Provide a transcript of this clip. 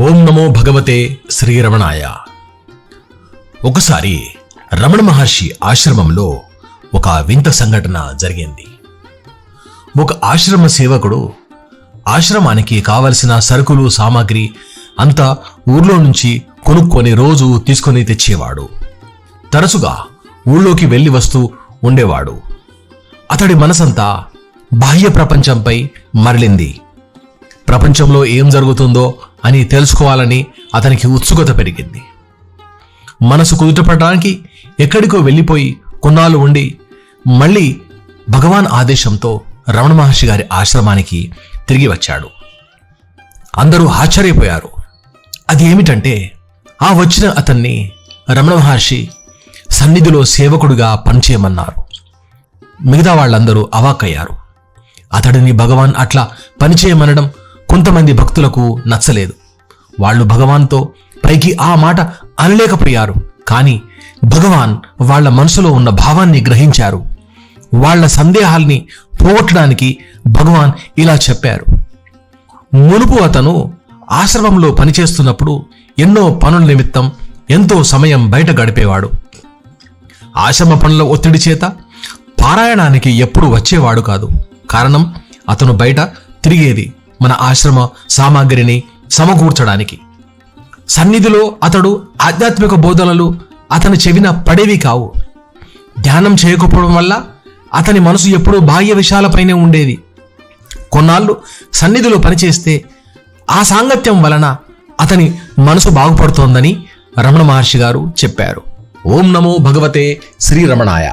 ఓం నమో భగవతే శ్రీరమణాయ ఒకసారి రమణ మహర్షి ఆశ్రమంలో ఒక వింత సంఘటన జరిగింది. ఒక ఆశ్రమ సేవకుడు ఆశ్రమానికి కావలసిన సరుకులు సామాగ్రి అంతా ఊర్లో నుంచి కొనుక్కొని రోజు తీసుకొని తెచ్చేవాడు. తరచుగా ఊళ్ళోకి వెళ్ళి వస్తూ ఉండేవాడు. అతడి మనసంతా బాహ్య ప్రపంచంపై మరలింది. ప్రపంచంలో ఏం జరుగుతుందో అని తెలుసుకోవాలని అతనికి ఉత్సుకత పెరిగింది. మనసు కుదుటపడడానికి ఎక్కడికో వెళ్ళిపోయి కొన్నాళ్ళు ఉండి మళ్ళీ భగవాన్ ఆదేశంతో రమణ మహర్షి గారి ఆశ్రమానికి తిరిగి వచ్చాడు. అందరూ ఆశ్చర్యపోయారు. అది ఏమిటంటే ఆ వచ్చిన అతన్ని రమణ మహర్షి సన్నిధిలో సేవకుడుగా పనిచేయమన్నారు. మిగతా వాళ్ళందరూ అవాక్కయ్యారు. అతడిని భగవాన్ అట్లా పనిచేయమనడం కొంతమంది భక్తులకు నచ్చలేదు. వాళ్ళు భగవాన్తో పైకి ఆ మాట అనలేకపోయారు. కానీ భగవాన్ వాళ్ళ మనసులో ఉన్న భావాన్ని గ్రహించారు. వాళ్ళ సందేహాల్ని పోగొట్టడానికి భగవాన్ ఇలా చెప్పారు. మునుపు అతను ఆశ్రమంలో పనిచేస్తున్నప్పుడు ఎన్నో పనుల నిమిత్తం ఎంతో సమయం బయట గడిపేవాడు. ఆశ్రమ పనుల ఒత్తిడి చేత పారాయణానికి ఎప్పుడు వచ్చేవాడు కాదు. కారణం అతను బయట తిరిగేది మన ఆశ్రమ సామాగ్రిని సమకూర్చడానికి. సన్నిధిలో అతడు ఆధ్యాత్మిక బోధనలు అతని చెవిన పడేవి కావు. ధ్యానం చేయకపోవడం వల్ల అతని మనసు ఎప్పుడూ బాహ్య విషయాలపైనే ఉండేది. కొన్నాళ్ళు సన్నిధిలో పనిచేస్తే ఆ సాంగత్యం వలన అతని మనసు బాగుపడుతోందని రమణ మహర్షి గారు చెప్పారు. ఓం నమో భగవతే శ్రీరమణాయ